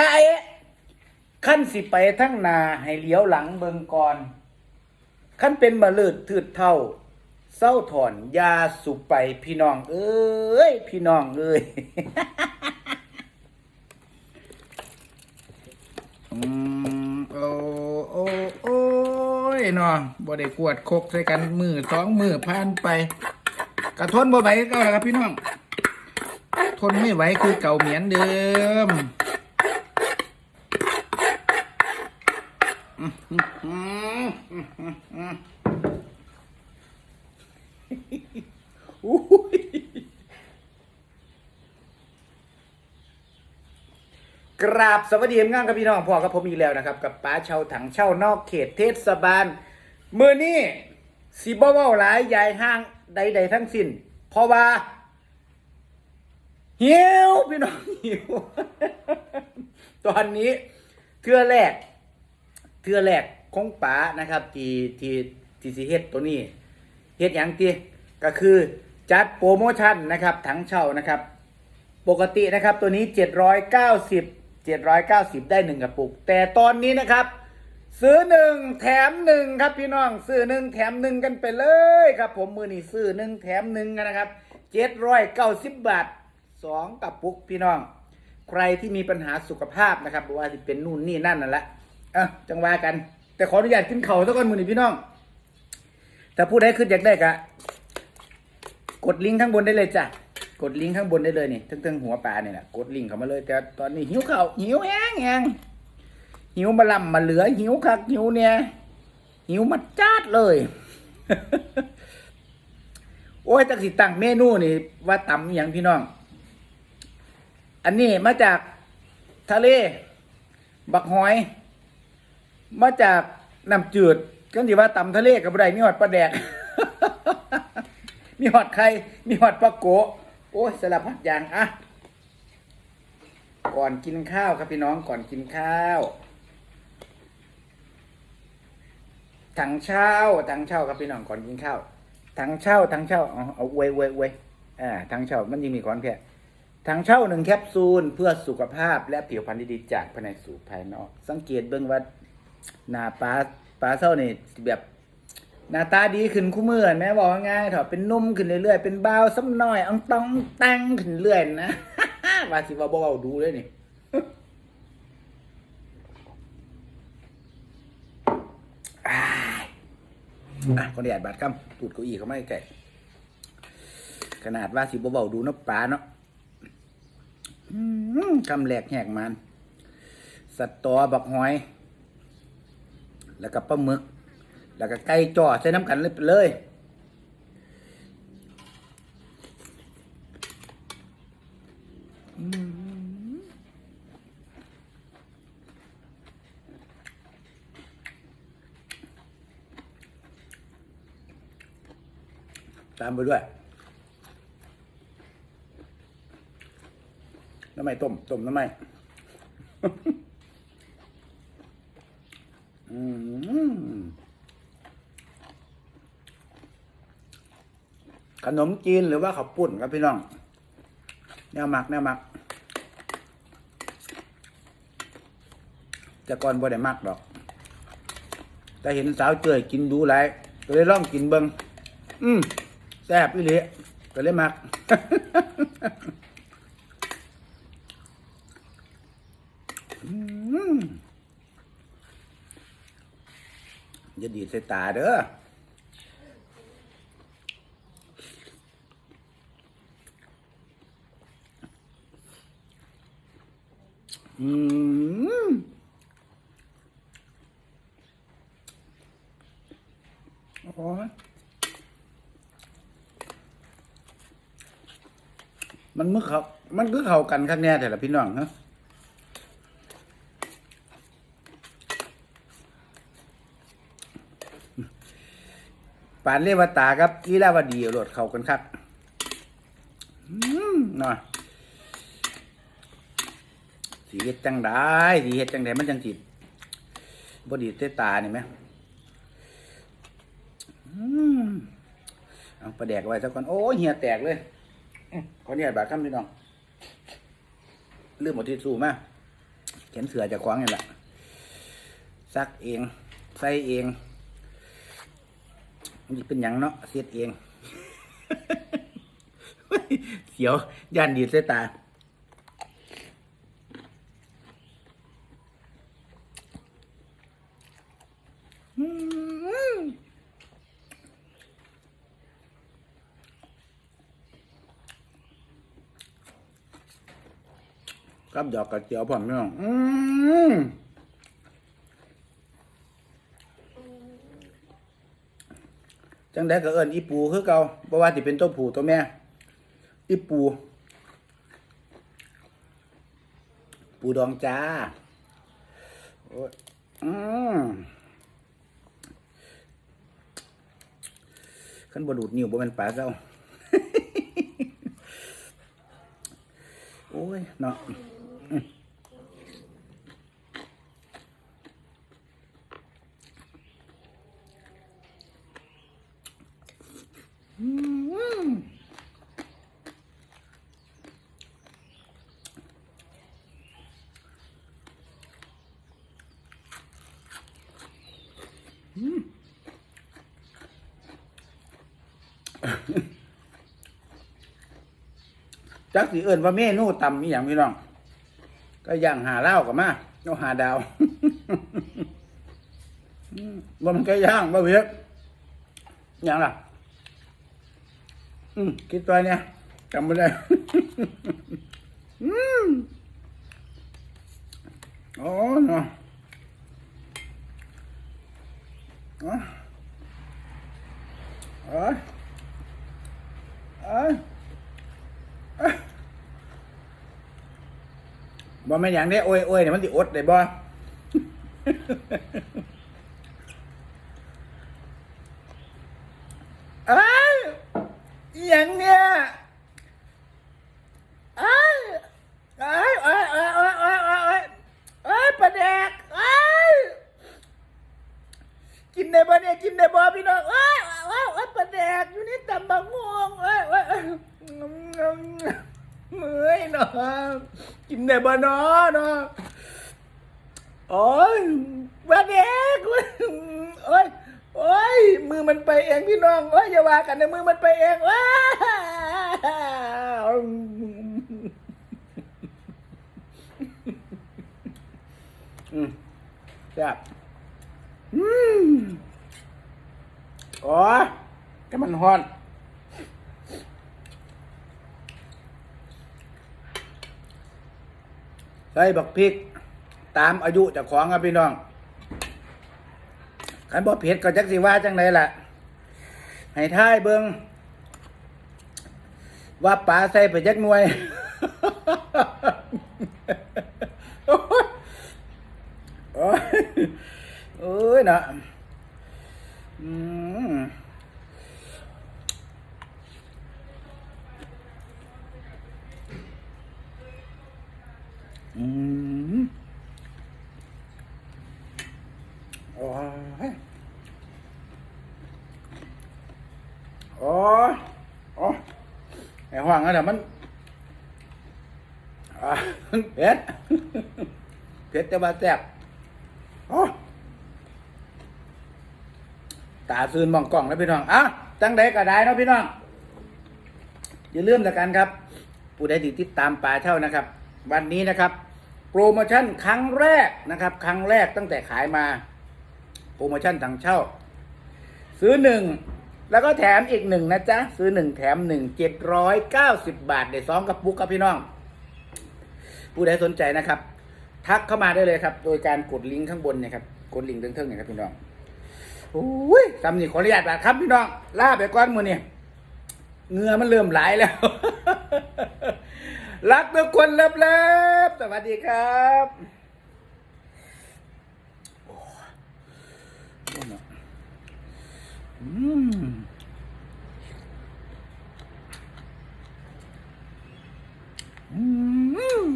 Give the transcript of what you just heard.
จะเอ๊ะขั้นสิไปทั้งนาให้เลี้ยวหลังเบิงก่อนขั้นเป็นมะลืดถืดเท่าเศร้าถอนยาสุไปพี่น้อง เอ้ย พี่น้องเอ้ยอืมโอ้โอ้โอ้ยเนาะบ่ได้กวดคกใส่กันมือสองมือผ่านไป กระทนบ่ไหวก็แล้วครับพี่น้อง ทนไม่ไหวคือเก่าเหมียนเดิม อุ้ยกราบสวัสดีงามครับพี่น้องพ่อกับผมอีกแล้วนะครับ กับป้าเช่าถังเช่านอกเขตเทศบาลมือนี้สีบ่เว้าหลายยายห้างใด ๆ ทั้งสิ้นเพราะว่าหิวพี่น้องหิว ตอนนี้เทื่อแรก เทือแรกของป๋านะครับที่ที่ที่สิเฮ็ดตัวนี้เฮ็ดหยังตีก็คือจัดโปรโมชั่นนะครับถังเช่านะครับ ปกตินะครับตัวนี้ 790 790 ได้หนึ่งกระปุก แต่ตอนนี้นะครับ ซื้อหนึ่งแถมหนึ่งครับพี่น้อง ซื้อหนึ่งแถมหนึ่งกันไปเลยครับผมมือนี่ซื้อหนึ่งแถมหนึ่งกันนะครับเจ็ดร้อยเก้าสิบบาทสองกระปุกพี่น้อง ใครที่มีปัญหาสุขภาพนะครับว่าจะเป็นนู่นนี่นั่นนั่นแหละ อะจังว่ากัน แต่ขออนุญาตกินเข่าสักก่อนมือนี่พี่น้องถ้าผู้ใดขึ้นอยากได้ก็กดลิงก์ข้างบนได้เลยจ้ะกดลิงก์ข้างบนได้เลยนี่ทั้งๆหัวปลาเนี่ยนะกดลิงก์เข้ามาเลย แต่ตอนนี้หิวเข้าหิวแห้งแห้งหิวมาลำมาเหลือหิวคักหิวเนี่ยหิวมาจัดเลย โอ้ยจักสิตั้งเมนูนี่ ว่าตำอย่างพี่น้อง อันนี้มาจากทะเล บักหอย มาจากน้ำจืดกันสิว่าตำทะเลกับไรมีหอดปลาแดก มีหอดไข่มีหอดปลาโกะโอ้ยสารพัดอย่างอะก่อนกินข้าวครับพี่น้องก่อนกินข้าว ถังเช่าถังเช่าครับพี่น้องก่อนกินข้าวถังเช่าถังเช่าเอาเอาเว้ยเว้ยเว้ยอ่าถังเช่ามันยังมีก่อนแค่ถังเช่าหนึ่งแคปซูลเพื่อสุขภาพและผิวพรรณที่ดีจากภายในสู่ภายนอก สังเกตเบื้องว่า หน้าปลาปลาเศร้านี่แบบหน้าตาดีขึ้นคู่มือแม่บอกง่ายเถอะเป็นนุ่มขึ้นเรื่อยๆเป็นเบาซ้ำน้อยอังตองตังขึ้นเรื่อยนะว่าสิว่าบ่เบาดูเลยนี่อ่าอะคนเดียดบาดคำตูดเก้าอี้เขาไม่ไก่ขนาดว่าสิบ่เบาดูเนาะปลาเนาะคำแหลกแหกมันสตอบักหอย แล้วก็ปลาหมึก แล้วก็ไก่จ่อใส่น้ำกันเลยไปเลยตามไปด้วยน้ำไม่ต้ม ต้มน้ำไม่ อืม ขนมจีนหรือว่าข้าวปุ้นครับพี่น้องแนวหมักแนวหมักแต่ก่อนบ่ได้มักดอก แต่เห็นสาวเจยกินดูหลายก็เลยลองกินเบิงอืมแซ่บอีหลีก็เลยมักอืมอย่าดีดใส่ตาเด้อ โอ้มันมึกเขามันคือเข้ากันข้างแน่แต่ละพี่น้องฮะปานเลวตาครับอีลาวดีโหลดเข้ากันครับอืมหน่อย สีเฮ็ดจังได้สีเฮ็ดจังไดมันจังจิตบดีเตตานี่ไหมอืมเอาปลาแดกไว้สักก่อนโอ้ยเหียแตกเลยอื้อขอเนี่ยบาดคำพี่น้องลืมหมดที่สู้มาเขียนเสือเจะคว้างนี่แหละซักเองใส่เองมันสิเป็นหยังเนาะเสียดเอง เสียวย่านดีดใส่ตา อืม กับดอกกระเจียวผมพี่น้องอืมจังได้ก็เอิญอีปูคือเก่าบ่ว่าสิเป็นตัวผู้ตัวแม่ อีปู ปูดองจ้าอืมขันบดูดนิ้วบ่แม่นปลาเจ้าโอ้ย เนาะ จักสิเอิ้นว่าเมนูตำอีหยังพี่น้อง ก็ย่างหาเล้ากับมาเอาหาดาวอืมว่ามันก็ย่างบ่เวียกอยังล่ะ อืมคิดตัวเนี่ยจำไม่ได้อืมโอ้เนาะอ๋อเอ้ยเอ้ยเอ้ย บ่แม่นอย่างนี้โอ้ยโอ้ยเนี่ยมันสิอดได้บ่เอ้ยอหย่างเนี้ยเอ้ยเอ้ยเอ้ยเอ้ยเอ้ยเอ้ยเอ้ยเอ้ยเอ้ยปลาแดกเอ้ยกินได้บ่เนี่ยกินได้บ่พี่น้องเอ้ยเอ้ยเอ้ยปลาแดกอยู่นี่ตำบักม่วงเอ้ยเอ้ยเอ้ย เมื่อยเนาะกินได้บ่เนาะเนาะโอ้ยปลาแดกว้ยโอ้ยโอ้ยมือมันไปเองพี่น้องโอ้ยอย่าว่ากันนะมือมันไปเองว้าอืมแซ่บอืมโอ้ยก็มันฮ้อน ใส่บักพริก ตามอายุจากของครับพี่น้องขันบ่เผ็ดก็จักสิว่าจังไดล่ะ ให้ทายเบิงว่าปลาใส่ไปจักหน่วย โอ้ยโอ้ยเอ้ยเนาะอืม อืมโอ้ยโอ้โอ้ไอ้ห่วงนั่นแหละมันอ่ามันเผ็ดเผ็ดแต่ว่าแซ่บโอ้ตาซื่นมองกล้องแล้วพี่น้องอะจังใดก็ได้เนาะพี่น้องอย่าลืมแล้วกันครับ ผู้ใดที่ติดตามป่าเช่านะครับ วันนี้นะครับ โปรโมชั่นครั้งแรกนะครับ ครั้งแรกตั้งแต่ขายมา โปรโมชั่นถังเช่า ซื้อหนึ่งแล้วก็แถมอีกหนึ่งนะจ๊ะ ซื้อหนึ่งแถมหนึ่งเจ็ดร้อยเก้าสิบบาทเดี๋ยวสองกระปุกครับพี่น้อง ผู้ใดสนใจนะครับ ทักเข้ามาได้เลยครับ โดยการกดลิงก์ข้างบนเนี่ยครับกดลิงก์เทิงๆเนี่ยครับพี่น้องโอ้ยคำนี้ขออนุญาตบาทครับพี่น้องลาไปก่อนมือเนี่ยเงือมันเริ่มไหลแล้ว รักทุกคนเลิฟๆ สวัสดีครับอืมอืม